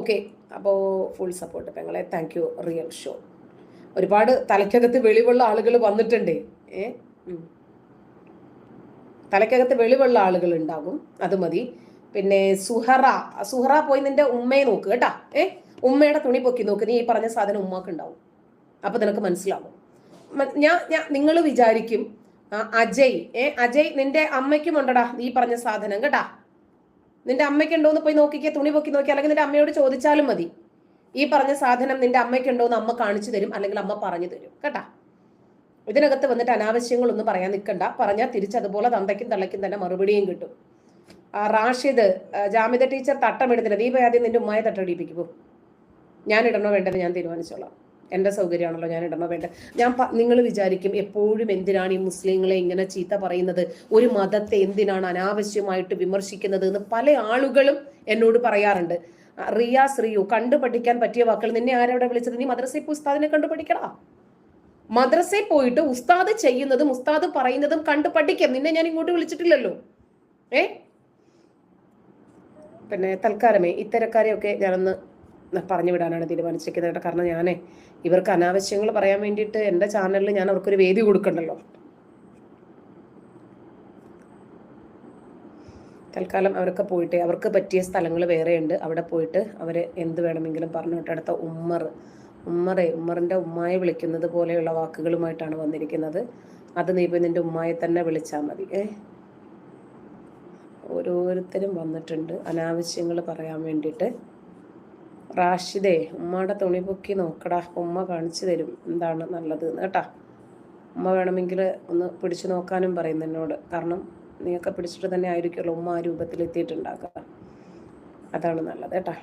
Okay അപ്പോൾ full support പെങ്ങളെ thank you real show ഒരുപാട് തലയ്ക്കകത്ത് വെളിവുള്ള ആളുകൾ വന്നിട്ടുണ്ട്. ഏ. തലയ്ക്കകത്ത് വെളിവുള്ള ആളുകൾ ഉണ്ടാകും. അത് മതി. പിന്നെ സുഹറ സുഹറ പോയി നിന്റെ ഉമ്മയെ നോക്ക് കേട്ടാ. ഏ? ഉമ്മയുടെ തുണി പൊക്കി നോക്ക്. നീ ഈ പറഞ്ഞ സാധനം ഉമ്മക്ക് ഉണ്ടാവും. അപ്പൊ നിനക്ക് മനസ്സിലാവും. ഞാൻ ഞാൻ നിങ്ങൾ വിചാരിക്കും അജയ് ഏ അജയ് നിന്റെ അമ്മയ്ക്കും ഉണ്ടടാ നീ പറഞ്ഞ സാധനം കേട്ടാ. നിന്റെ അമ്മയ്ക്കുണ്ടോന്ന് പോയി നോക്കിക്കേ തുണി പൊക്കി നോക്കി അല്ലെങ്കിൽ നിന്റെ അമ്മയോട് ചോദിച്ചാലും മതി. ഈ പറഞ്ഞ സാധനം നിന്റെ അമ്മയ്ക്കുണ്ടോന്ന് അമ്മ കാണിച്ചു തരും അല്ലെങ്കിൽ അമ്മ പറഞ്ഞു തരും. കേട്ടാ? ഇതിനകത്ത് വന്നിട്ട് അനാവശ്യങ്ങളൊന്നും പറയാൻ നിൽക്കണ്ട. പറഞ്ഞാൽ തിരിച്ചതുപോലെ തന്തയ്ക്കും തള്ളയ്ക്കും തന്നെ മറുപടിയും കിട്ടും. റാഷിദ് ജാമിത ടീച്ചർ തട്ടമിടുന്നില്ല. നീ പോയി ആദ്യം നിന്റെ ഉമ്മയെ തട്ടടിപ്പിക്കുമോ ഞാൻ ഇടണോ വേണ്ടത് ഞാൻ തീരുമാനിച്ചോളാം. എന്റെ സൗകര്യമാണല്ലോ ഞാൻ ഇടണോ വേണ്ട? ഞാൻ നിങ്ങൾ വിചാരിക്കും എപ്പോഴും എന്തിനാണ് ഈ മുസ്ലിങ്ങളെ ഇങ്ങനെ ചീത്ത പറയുന്നത്? ഒരു മതത്തെ എന്തിനാണ് അനാവശ്യമായിട്ട് വിമർശിക്കുന്നത് എന്ന് പല ആളുകളും എന്നോട് പറയാറുണ്ട്. റിയാസ് റിയു കണ്ടു പഠിക്കാൻ പറ്റിയ വാക്കുകൾ നിന്നെ ആരവിടെ വിളിച്ചത്? നീ മദ്രസയിൽ പോയി ഉസ്താദിനെ കണ്ടു പഠിക്കടാ മദ്രസയിൽ പോയിട്ട് ഉസ്താദ് ചെയ്യുന്നതും ഉസ്താദ് പറയുന്നതും കണ്ടു പഠിക്കാം നിന്നെ ഞാൻ ഇങ്ങോട്ട് വിളിച്ചിട്ടില്ലല്ലോ. ഏ? പിന്നെ തൽക്കാലമേ ഇത്തരക്കാരെയൊക്കെ ഞാനൊന്ന് പറഞ്ഞു വിടാനാണ് തീരുമാനിച്ചിരിക്കുന്നത് കേട്ടോ. കാരണം ഞാനേ ഇവർക്ക് അനാവശ്യങ്ങൾ പറയാൻ വേണ്ടിയിട്ട് എന്റെ ചാനലിൽ ഞാൻ അവർക്കൊരു വേദി കൊടുക്കണ്ടല്ലോ. തൽക്കാലം അവരൊക്കെ പോയിട്ട് അവർക്ക് പറ്റിയ സ്ഥലങ്ങൾ വേറെയുണ്ട് അവിടെ പോയിട്ട് അവർ എന്ത് വേണമെങ്കിലും പറഞ്ഞോട്ടെ അടുത്ത ഉമ്മർ ഉമ്മറെ ഉമ്മറിന്റെ ഉമ്മായെ വിളിക്കുന്നത് പോലെയുള്ള വാക്കുകളുമായിട്ടാണ് വന്നിരിക്കുന്നത്. അത് നീ പോയി നിന്റെ ഉമ്മായെ തന്നെ വിളിച്ചാൽ മതി. ഏ? ഓരോരുത്തരും വന്നിട്ടുണ്ട് അനാവശ്യങ്ങൾ പറയാൻ വേണ്ടിയിട്ട്. റാഷിദേ ഉമ്മയുടെ തുണി പൊക്കി നോക്കടാ. ഉമ്മ കാണിച്ചു തരും എന്താണ് നല്ലത് കേട്ടാ. ഉമ്മ വേണമെങ്കിൽ ഒന്ന് പിടിച്ചു നോക്കാനും പറയും എന്നോട്. കാരണം നീയൊക്കെ പിടിച്ചിട്ട് തന്നെ ആയിരിക്കുമല്ലോ ഉമ്മ ആ രൂപത്തിൽ എത്തിയിട്ടുണ്ടാക്കുക അതാണ് നല്ലത് കേട്ടാ.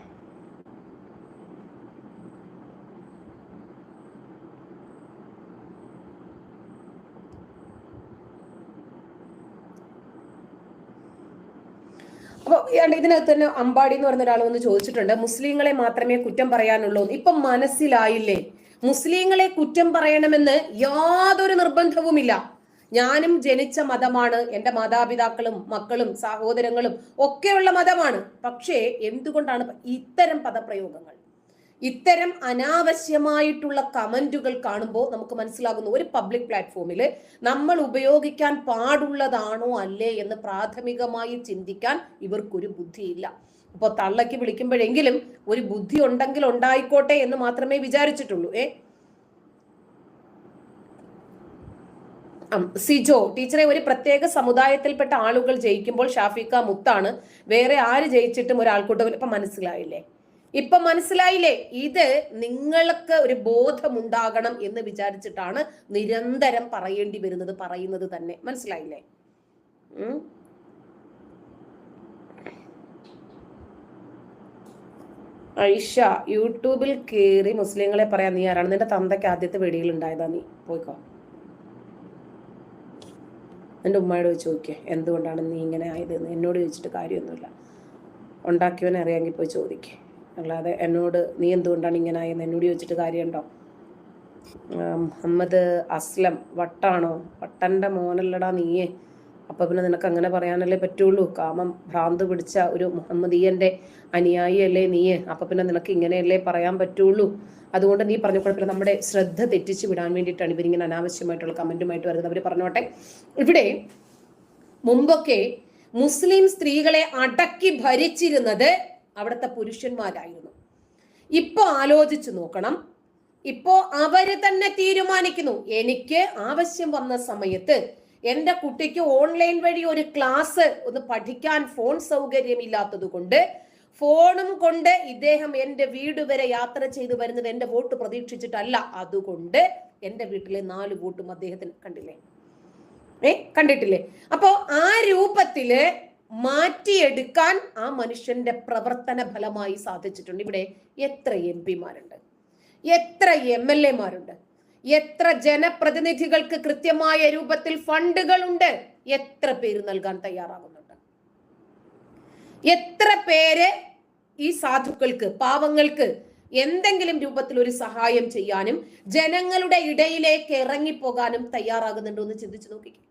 അപ്പോൾ ഇതിനകത്ത് തന്നെ അമ്പാടി എന്ന് പറഞ്ഞ ഒരാൾ വന്ന് ചോദിച്ചിട്ടുണ്ട് മുസ്ലിങ്ങളെ മാത്രമേ കുറ്റം പറയാനുള്ളൂ. ഇപ്പം മനസ്സിലായില്ലേ? മുസ്ലിങ്ങളെ കുറ്റം പറയണമെന്ന് യാതൊരു നിർബന്ധവുമില്ല. ഞാനും ജനിച്ച മതമാണ് എന്റെ മാതാപിതാക്കളും മക്കളും സഹോദരങ്ങളും ഒക്കെയുള്ള മതമാണ്. പക്ഷേ എന്തുകൊണ്ടാണ് ഇത്തരം പദപ്രയോഗങ്ങൾ? ഇത്തരം അനാവശ്യമായിട്ടുള്ള കമന്റുകൾ കാണുമ്പോൾ നമുക്ക് മനസ്സിലാകുന്നു ഒരു പബ്ലിക് പ്ലാറ്റ്ഫോമിൽ നമ്മൾ ഉപയോഗിക്കാൻ പാടുള്ളതാണോ അല്ലേ എന്ന് പ്രാഥമികമായി ചിന്തിക്കാൻ ഇവർക്കൊരു ബുദ്ധിയില്ല. ഇപ്പോൾ തള്ളയ്ക്ക് വിളിക്കുമ്പോഴെങ്കിലും ഒരു ബുദ്ധി ഉണ്ടെങ്കിൽ ഉണ്ടായിക്കോട്ടെ എന്ന് മാത്രമേ വിചാരിച്ചിട്ടുള്ളൂ. ഏ? സിജോ ടീച്ചറെ ഒരു പ്രത്യേക സമുദായത്തിൽപ്പെട്ട ആളുകൾ ജയിക്കുമ്പോൾ ഷാഫിക്ക മുത്താണ്. വേറെ ആര് ജയിച്ചിട്ടും ഒരാൾക്കൂട്ടം ഇപ്പൊ മനസ്സിലായില്ലേ? ഇപ്പൊ മനസ്സിലായില്ലേ? ഇത് നിങ്ങൾക്ക് ഒരു ബോധമുണ്ടാകണം എന്ന് വിചാരിച്ചിട്ടാണ് നിരന്തരം പറയേണ്ടി വരുന്നത് പറയുന്നത് തന്നെ. മനസ്സിലായില്ലേ? ഐഷ യൂട്യൂബിൽ കയറി മുസ്ലിങ്ങളെ പറയാൻ നീ ആരാണ്? നിന്റെ തന്തയ്ക്ക് ആദ്യത്തെ വെടിയിൽ ഉണ്ടായതാ നീ. പോയിക്കോ. എന്റെ ഉമ്മയോട് ചോദിച്ചു നോക്കിയേ എന്തുകൊണ്ടാണ് നീ ഇങ്ങനെ ആയത്? എന്നോട് ചോദിച്ചിട്ട് കാര്യമൊന്നുമില്ല. ഉണ്ടാക്കിയവനെ അറിയാമെങ്കിൽ പോയി ചോദിക്കേ. അല്ലാതെ എന്നോട് നീ എന്തുകൊണ്ടാണ് ഇങ്ങനെ ആയെന്ന് എന്നോട് ചോദിച്ചിട്ട് കാര്യമുണ്ടോ? മുഹമ്മദ് അസ്ലം വട്ടാണോ? വട്ടന്റെ മോനല്ലടാ നീയേ. അപ്പൊ പിന്നെ നിനക്ക് അങ്ങനെ പറയാനല്ലേ പറ്റുള്ളൂ. കാമം ഭ്രാന്ത് പിടിച്ച ഒരു മുഹമ്മദീയന്റെ അനുയായി അല്ലേ അപ്പം പിന്നെ നിനക്ക് ഇങ്ങനെയല്ലേ പറയാൻ പറ്റുള്ളൂ. അതുകൊണ്ട് നീ പറഞ്ഞ കുഴപ്പമില്ല നമ്മുടെ ശ്രദ്ധ തെറ്റിച്ച് വിടാൻ വേണ്ടിയിട്ടാണ് ഇവരിങ്ങനെ അനാവശ്യമായിട്ടുള്ള കമന്റുമായിട്ട് വരുന്നത്. അവർ പറഞ്ഞോട്ടെ. ഇവിടെ മുമ്പൊക്കെ മുസ്ലിം സ്ത്രീകളെ അടക്കി ഭരിച്ചിരുന്നത് അവിടുത്തെ പുരുഷന്മാരായിരുന്നു. ഇപ്പൊ ആലോചിച്ചു നോക്കണം. ഇപ്പോ അവർ തന്നെ തീരുമാനിക്കുന്നു. എനിക്ക് ആവശ്യം വന്ന സമയത്ത് എന്റെ കുട്ടിക്ക് ഓൺലൈൻ വഴി ഒരു ക്ലാസ് ഒന്ന് പഠിക്കാൻ ഫോൺ സൗകര്യം ഇല്ലാത്തത് കൊണ്ട് ഫോണും കൊണ്ട് ഇദ്ദേഹം എന്റെ വീട് വരെ യാത്ര ചെയ്തു വരുന്നത് എന്റെ വോട്ട് പ്രതീക്ഷിച്ചിട്ടല്ല. അതുകൊണ്ട് എന്റെ വീട്ടിലെ നാല് വോട്ടും അദ്ദേഹത്തിന് കണ്ടില്ലേ? ഏ കണ്ടിട്ടില്ലേ? അപ്പോ ആ രൂപത്തിൽ മാറ്റിയെടുക്കാൻ ആ മനുഷ്യന്റെ പ്രവർത്തന ഫലമായി സാധിച്ചിട്ടുണ്ട്. ഇവിടെ എത്ര എം പിമാരുണ്ട്? എത്ര എം എൽ എമാരുണ്ട് എത്ര ജനപ്രതിനിധികൾക്ക് കൃത്യമായ രൂപത്തിൽ ഫണ്ടുകളുണ്ട്? എത്ര പേര് നൽകാൻ തയ്യാറാകുന്നുണ്ട്? എത്ര പേര് ഈ സാധുക്കൾക്ക് പാവങ്ങൾക്ക് എന്തെങ്കിലും രൂപത്തിൽ ഒരു സഹായം ചെയ്യാനും ജനങ്ങളുടെ ഇടയിലേക്ക് ഇറങ്ങിപ്പോകാനും തയ്യാറാകുന്നുണ്ടോ എന്ന് ചിന്തിച്ചു നോക്കിക്കേ.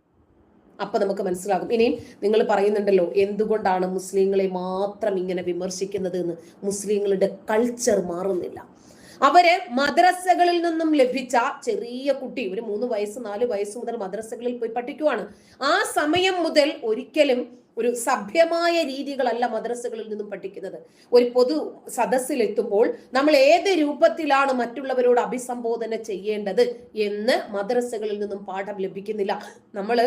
അപ്പൊ നമുക്ക് മനസ്സിലാകും. ഇനിയും നിങ്ങൾ പറയുന്നുണ്ടല്ലോ എന്തുകൊണ്ടാണ് മുസ്ലിങ്ങളെ മാത്രം ഇങ്ങനെ വിമർശിക്കുന്നത് എന്ന്? മുസ്ലിങ്ങളുടെ കൾച്ചർ മാറുന്നില്ല. അവർ മദ്രസകളിൽ നിന്നും ലഭിച്ച ചെറിയ കുട്ടി ഒരു മൂന്ന് വയസ്സ് നാല് വയസ്സ് മുതൽ മദ്രസകളിൽ പോയി പഠിക്കുവാണ്. ആ സമയം മുതൽ ഒരിക്കലും ഒരു സഭ്യമായ രീതികളല്ല മദ്രസകളിൽ നിന്നും പഠിക്കുന്നത്. ഒരു പൊതു സദസ്സിലെത്തുമ്പോൾ നമ്മൾ ഏത് രൂപത്തിലാണ് മറ്റുള്ളവരോട് അഭിസംബോധന ചെയ്യേണ്ടത് എന്ന് മദ്രസകളിൽ നിന്നും പാഠം ലഭിക്കുന്നില്ല. നമ്മൾ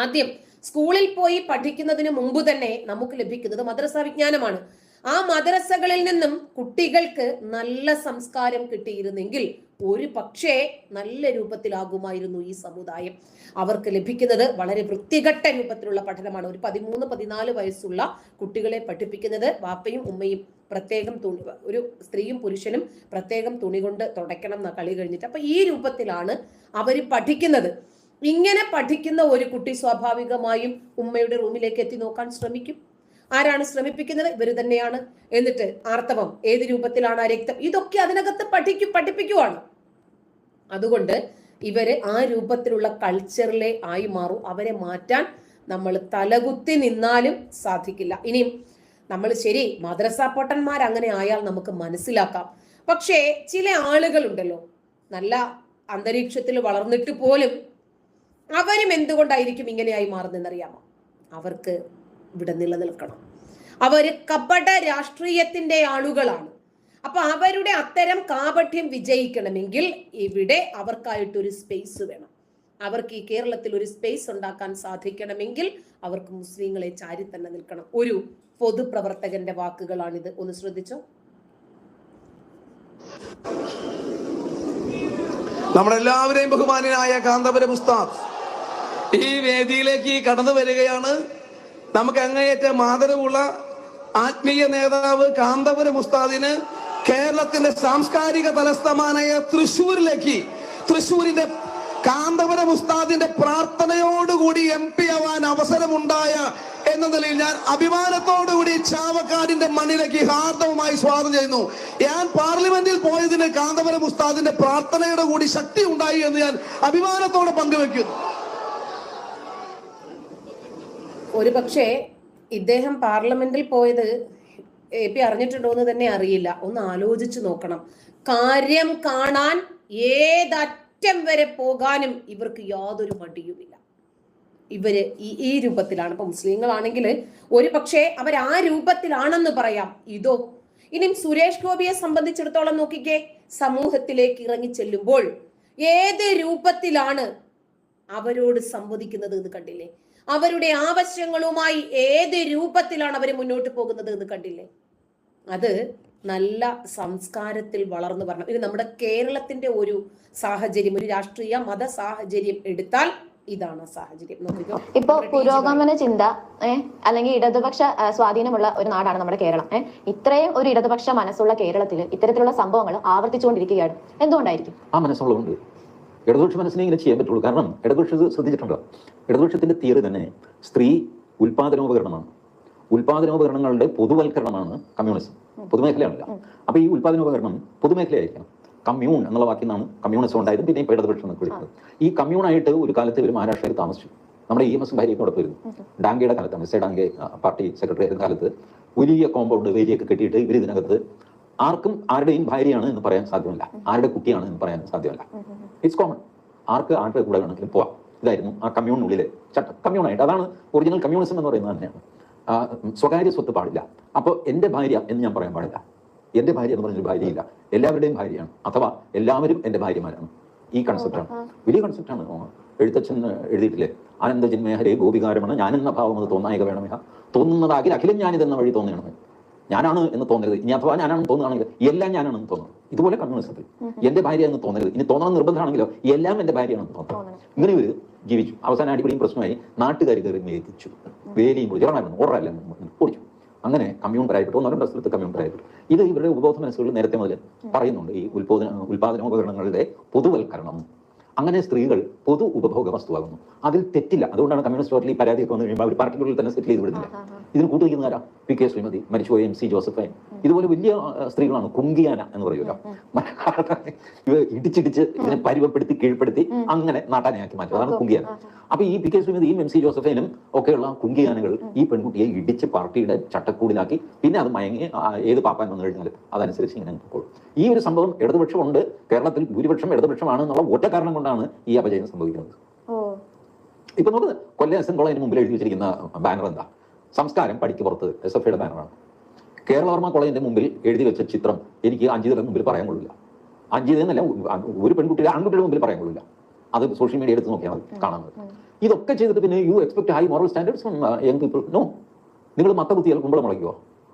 ആദ്യം സ്കൂളിൽ പോയി പഠിക്കുന്നതിന് മുമ്പ് തന്നെ നമുക്ക് ലഭിക്കുന്നത് മദ്രസ വിജ്ഞാനമാണ്. ആ മദ്രസകളിൽ നിന്നും കുട്ടികൾക്ക് നല്ല സംസ്കാരം കിട്ടിയിരുന്നെങ്കിൽ ഒരു പക്ഷേ നല്ല രൂപത്തിലാകുമായിരുന്നു ഈ സമുദായം. അവർക്ക് ലഭിക്കുന്നത് വളരെ വൃത്തികെട്ട രൂപത്തിലുള്ള പഠനമാണ്. ഒരു പതിമൂന്ന് പതിനാല് വയസ്സുള്ള കുട്ടികളെ പഠിപ്പിക്കുന്നത് വാപ്പയും ഉമ്മയും പ്രത്യേകം തുണി ഒരു സ്ത്രീയും പുരുഷനും പ്രത്യേകം തുണി കൊണ്ട് തുടയ്ക്കണം കളി കഴിഞ്ഞിട്ട്. അപ്പൊ ഈ രൂപത്തിലാണ് അവർ പഠിക്കുന്നത്. ഇങ്ങനെ പഠിക്കുന്ന ഒരു കുട്ടി സ്വാഭാവികമായും ഉമ്മയുടെ റൂമിലേക്ക് എത്തി നോക്കാൻ ശ്രമിക്കും. ആരാണ് ശ്രമിപ്പിക്കുന്നത്? ഇവർ തന്നെയാണ്. എന്നിട്ട് ആർത്തവം ഏത് രൂപത്തിലാണ് ആ രക്തം? ഇതൊക്കെ അതിനകത്ത് പഠിക്കും പഠിപ്പിക്കുവാണ്. അതുകൊണ്ട് ഇവർ ആ രൂപത്തിലുള്ള കൾച്ചറിലെ ആയി മാറും. അവരെ മാറ്റാൻ നമ്മൾ തലകുത്തി നിന്നാലും സാധിക്കില്ല. ഇനിയും നമ്മൾ ശരി മദ്രസ പൊട്ടന്മാർ അങ്ങനെ ആയാൽ നമുക്ക് മനസ്സിലാക്കാം. പക്ഷേ ചില ആളുകളുണ്ടല്ലോ നല്ല അന്തരീക്ഷത്തിൽ വളർന്നിട്ട് പോലും അവരും എന്തുകൊണ്ടായിരിക്കും ഇങ്ങനെയായി മാറുന്നതെന്നറിയാമോ? അവർക്ക് ഇവിടെ നിലനിൽക്കണം. അവർ കപട രാഷ്ട്രീയത്തിന്റെ ആളുകളാണ്. അപ്പൊ അവരുടെ അത്തരം കാപഠ്യം വിജയിക്കണമെങ്കിൽ ഇവിടെ അവർക്കായിട്ടൊരു സ്പേസ് വേണം. അവർക്ക് ഈ കേരളത്തിൽ ഒരു സ്പേസ് ഉണ്ടാക്കാൻ സാധിക്കണമെങ്കിൽ അവർക്ക് മുസ്ലിങ്ങളെ ചാരി തന്നെ നിൽക്കണം. ഒരു പൊതുപ്രവർത്തകന്റെ വാക്കുകളാണിത്. ഒന്ന് ശ്രദ്ധിച്ചോ? നമ്മളെല്ലാവരെയും ബഹുമാനായ കാന്തപുരം ഉസ്താദ് ഈ വേദിയിലേക്ക് കടന്നു വരികയാണ്. നമുക്ക് അങ്ങേയറ്റം ആദരവുള്ള ആത്മീയ നേതാവ് കാന്തപുരം ഉസ്താദിന് കേരളത്തിന്റെ സാംസ്കാരിക തലസ്ഥാനമായ തൃശൂരിലേക്ക് തൃശൂരിന്റെ കാന്തപുരം ഉസ്താദിന്റെ പ്രാർത്ഥനയോടുകൂടി എം പി ആവാൻ അവസരമുണ്ടായ എന്ന നിലയിൽ ഞാൻ അഭിമാനത്തോടുകൂടി ചാവക്കാടിന്റെ മണ്ണിലേക്ക് ഹാർദവുമായി സ്വാഗതം ചെയ്യുന്നു. ഞാൻ പാർലമെന്റിൽ പോയതിന് കാന്തപുരം ഉസ്താദിന്റെ പ്രാർത്ഥനയുടെ കൂടി ശക്തി ഉണ്ടായി എന്ന് ഞാൻ അഭിമാനത്തോടെ പങ്കുവെക്കുന്നു. ഒരു പക്ഷേ ഇദ്ദേഹം പാർലമെന്റിൽ പോയത് എ പി അറിഞ്ഞിട്ടുണ്ടോ എന്ന് തന്നെ അറിയില്ല. ഒന്ന് ആലോചിച്ചു നോക്കണം. കാര്യം കാണാൻ ഏതറ്റം വരെ പോകാനും ഇവർക്ക് യാതൊരു മടിയുമില്ല. ഇവർ ഈ ഈ രൂപത്തിലാണ്. ഇപ്പൊ മുസ്ലിങ്ങളാണെങ്കിൽ ഒരു പക്ഷേ അവർ ആ രൂപത്തിലാണെന്ന് പറയാം. ഇതോ. ഇനിയും സുരേഷ് ഗോപിയെ സംബന്ധിച്ചിടത്തോളം നോക്കിക്കേ സമൂഹത്തിലേക്ക് ഇറങ്ങി ചെല്ലുമ്പോൾ ഏത് രൂപത്തിലാണ് അവരോട് സംവദിക്കുന്നത് എന്ന് കണ്ടില്ലേ? അവരുടെ ആവശ്യങ്ങളുമായി ഏത് രൂപത്തിലാണ് അവർ മുന്നോട്ട് പോകുന്നത് എന്ന് കണ്ടില്ലേ? അത് നല്ല സംസ്കാരത്തിൽ വളർന്നു വരണം. ഇത് നമ്മുടെ കേരളത്തിന്റെ ഒരു സാഹചര്യം ഒരു രാഷ്ട്രീയ മത സാഹചര്യം എടുത്താൽ ഇതാണ് സാഹചര്യം. ഇപ്പോ പുരോഗമന ചിന്ത ഏഹ് അല്ലെങ്കിൽ ഇടതുപക്ഷ സ്വാധീനമുള്ള ഒരു നാടാണ് നമ്മുടെ കേരളം. ഏഹ് ഇത്രയും ഒരു ഇടതുപക്ഷ മനസ്സുള്ള കേരളത്തിൽ ഇത്തരത്തിലുള്ള സംഭവങ്ങൾ ആവർത്തിച്ചുകൊണ്ടിരിക്കുകയാണ്. എന്തുകൊണ്ടായിരിക്കും? ആ മനസ്സുള്ളതുകൊണ്ട്. ഇടതുപക്ഷ മനസ്സിനെ ഇങ്ങനെ ചെയ്യാൻ പറ്റുള്ളൂ. കാരണം ഇടതുപക്ഷ ശ്രദ്ധിച്ചിട്ടുണ്ടോ? ഇടതുപക്ഷത്തിന്റെ തിയറി തന്നെ സ്ത്രീ ഉൽപാദനോപകരണമാണ്. ഉൽപാദനോപകരണങ്ങളുടെ പൊതുവൽക്കരണമാണ് കമ്മ്യൂണിസം. പൊതുമേഖലയാണല്ലോ. അപ്പൊ ഈ ഉൽപാദനോപകരണം പൊതുമേഖലയായിരിക്കണം. കമ്മ്യൂൺ എന്നുള്ള വാക്കിൽ നിന്നാണ് കമ്മ്യൂണിസം ഉണ്ടായത്. പിന്നെ ഇപ്പോൾ ഇടതുപക്ഷം എന്നൊക്കെ വിളിക്കുന്നത്. ഈ കമ്മ്യൂണായിട്ട് ഒരു കാലത്ത് ഇവർ മഹാരാഷ്ട്രയിൽ താമസിച്ചു. നമ്മുടെ ഇ എം എസ് അവിടെ പോയിരുന്നു. ഡാങ്കയുടെ കാലത്താണ്. S A Dange party secretary ആയിരുന്ന കാലത്ത് വലിയ കോമ്പൗണ്ട് വേലിയൊക്കെ കെട്ടിയിട്ട് ഇവർ ഇതിനകത്ത് ആർക്കും ആരുടെയും ഭാര്യയാണ് എന്ന് പറയാൻ സാധ്യമല്ല. ആരുടെ കുട്ടിയാണ് എന്ന് പറയാൻ സാധ്യമല്ല. ഇറ്റ്സ് കോമൺ ആർക്ക് ആരുടെ കൂടെ വേണമെങ്കിലും പോവാം. ഇതായിരുന്നു ആ കമ്മ്യൂണിനുള്ളിലെ ചട്ടം കമ്മ്യൂണായിട്ട് അതാണ് ഒറിജിനൽ കമ്മ്യൂണിസം എന്ന് പറയുന്നത് തന്നെയാണ്. സ്വകാര്യ സ്വത്ത് പാടില്ല. അപ്പോൾ എന്റെ ഭാര്യ എന്ന് ഞാൻ പറയാൻ പാടില്ല. എന്റെ ഭാര്യ എന്ന് പറഞ്ഞൊരു ഭാര്യയില്ല. എല്ലാവരുടെയും ഭാര്യയാണ്. അഥവാ എല്ലാവരും എന്റെ ഭാര്യമാരാണ്. ഈ കൺസെപ്റ്റാണ് വലിയ കൺസെപ്റ്റാണ് എഴുത്തച്ഛൻ എഴുതിയിട്ടില്ലേ? ആനന്ദ ജന്മേഹരേ ഗോപികാരമാണ് ഞാനെന്ന ഭാവം അത് തോന്നായക വേണമേ തോന്നുന്നതാകിൽ അഖിലം ഞാനിതെന്ന വഴി തോന്നണമേ ഞാനാണ് എന്ന് തോന്നരുത്. ഇനി അഥവാ ഞാനാണെന്ന് തോന്നുകയാണെങ്കിൽ എല്ലാം ഞാനാണെന്ന് തോന്നുന്നു ഇതുപോലെ കമ്മ്യൂണിസത്തിൽ എന്റെ ഭാര്യ എന്ന് തോന്നരുത്. ഇനി തോന്നണം നിർബന്ധമാണെങ്കിലോ എല്ലാം എന്റെ ഭാര്യയാണെന്ന് തോന്നുന്നു ഇങ്ങനെ ഒരു ജീവിച്ചു. അവസാന അടിപൊളിയും പ്രശ്നമായി നാട്ടുകാർ കയറി മേടിച്ചു വേലിയും ചെറുമായിരുന്നു ഓർഡറല്ല ഓടിച്ചു. അങ്ങനെ കമ്മ്യൂൺ പരായപ്പെട്ടു. ഒന്നോ രണ്ടോ സ്ഥലത്ത് കമ്മ്യൂൺ പരായപ്പെട്ടു. ഇത് ഇവരുടെ ഉപബോധ മനസ്സുകളിൽ നേരത്തെ മുതൽ പറയുന്നുണ്ട്. ഈ ഉൽപോദന ഉൽപാദനോപകരണങ്ങളുടെ പൊതുവൽക്കരണം. അങ്ങനെ സ്ത്രീകൾ പൊതു ഉപഭോഗ വസ്തുവാകുന്നു. അതിൽ തെറ്റില്ല. അതുകൊണ്ടാണ് കമ്മ്യൂണിസ്റ്റ് പാർട്ടിയിൽ പരാതിയൊക്കെ വന്നു കഴിയുമ്പോൾ അവർ പാർട്ടിക്കുള്ളിൽ തന്നെ സെറ്റിൽ ചെയ്ത് വിടുന്നില്ല. ഇതിന് കൂട്ടുനിൽക്കുന്ന ആരാ? പി കെ ശ്രീമതി മരിച്ചുപോയ എം സി ജോസഫൈൻ. ഇതുപോലെ വലിയ സ്ത്രീകളാണ്. കുങ്കിയാന എന്ന് പറയുമല്ലോ. ഇവ ഇടിച്ചിടിച്ച് ഇതിനെ പരുവപ്പെടുത്തി കീഴ്പ്പെടുത്തി അങ്ങനെ നാട്ടാനയാക്കി മാറ്റും. അതാണ് കുങ്കിയാന. അപ്പൊ ഈ പി കെ ശ്രീമതിയും എം സി ജോസഫൈനും ഒക്കെയുള്ള കുങ്കിയാനകൾ ഈ പെൺകുട്ടിയെ ഇടിച്ച് പാർട്ടിയുടെ ചട്ടക്കൂടിലാക്കി. പിന്നെ അത് മയങ്ങി ഏത് പാപ്പാൻ വന്നു കഴിഞ്ഞാലും അതനുസരിച്ച് ഇങ്ങനെ പോകും ഈ ഒരു സംഭവം ഇടതുപക്ഷമുണ്ട്. കേരളത്തിൽ ഭൂരിപക്ഷം ഇടതുപക്ഷമാണ് എന്നുള്ള ഒറ്റ കാരണം കൊണ്ടാണ് ഈ അപജയം സംഭവിക്കുന്നത്. ഇപ്പൊ നമുക്ക് കൊല്ലം എസ് എൻ കോളേജിന് മുമ്പിൽ എഴുതി വെച്ചിരിക്കുന്ന ബാനർ എന്താ? സംസ്കാരം പടിക്ക് പുറത്ത് എസ് എഫ് ഐയുടെ ബാനറാണ് കേരളവർമ്മ കോളേജിന്റെ മുമ്പിൽ എഴുതി വെച്ച ചിത്രം എനിക്ക് അഞ്ചിതയുടെ മുമ്പിൽ പറയാൻ കൊള്ളില്ല. അഞ്ചിതെന്നല്ല ഒരു പെൺകുട്ടിയുടെ ആൺകുട്ടിയുടെ മുമ്പിൽ പറയാൻ കൊള്ളില്ല. അത് സോഷ്യൽ മീഡിയ എടുത്ത് നോക്കിയാൽ മതി കാണാൻ ഇതൊക്കെ ചെയ്തിട്ട് പിന്നെ you expect high moral standards from young people no നിങ്ങൾ മത്ത കുത്തിയാൽ കുമ്പളം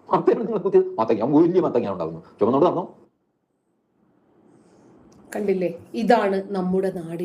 മത്തയാണ് നിങ്ങൾ കുത്തിയത് മത്തങ്ങ വലിയ മത്തങ്ങ ഉണ്ടാകുന്നു ചുമന്നോട് നടന്നോ? കണ്ടില്ലേ? ഇതാണ് നമ്മുടെ നാടിന്റെ